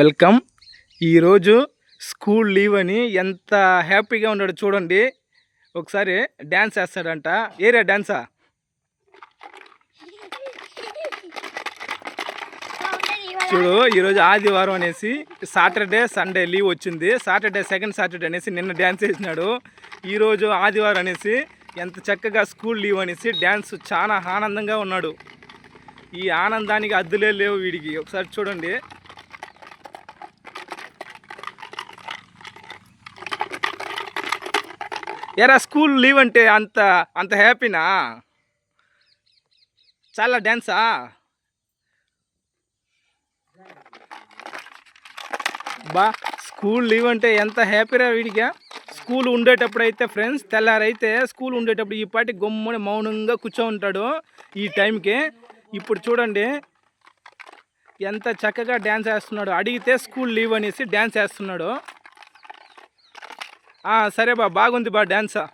Welcome. ఈరోజు school leave అని ఎంత హ్యాపీగా ఉన్నాడు చూడండి. ఒకసారి డ్యాన్స్ వేస్తాడంట. ఏరియా డ్యాన్సా చూడు ఈరోజు ఆదివారం అనేసి సాటర్డే సండే లీవ్ వచ్చింది. సాటర్డే సెకండ్ సాటర్డే అనేసి నిన్న డ్యాన్స్ వేసినాడు. ఈరోజు ఆదివారం అనేసి ఎంత చక్కగా స్కూల్ లీవ్ అనేసి డ్యాన్స్ చాలా ఆనందంగా ఉన్నాడు. ఈ ఆనందానికి అద్దులే లేవు వీడికి. ఒకసారి చూడండి. ఎరా స్కూల్ లీవ్ అంటే అంత అంత హ్యాపీనా? చాలా డ్యాన్సా? బా స్కూల్ లీవ్ అంటే ఎంత హ్యాపీరా వీడిగా స్కూల్ ఉండేటప్పుడు అయితే ఫ్రెండ్స్ తెల్లారైతే స్కూల్ ఉండేటప్పుడు ఈ పాటి గమ్ముని మౌనంగా కూర్చో ఉంటాడు ఈ టైంకి. ఇప్పుడు చూడండి ఎంత చక్కగా డ్యాన్స్ వేస్తున్నాడు. అడిగితే స్కూల్ లీవ్ అనేసి డ్యాన్స్ వేస్తున్నాడు. సరే బా బాగుంది బా డ్యాన్సా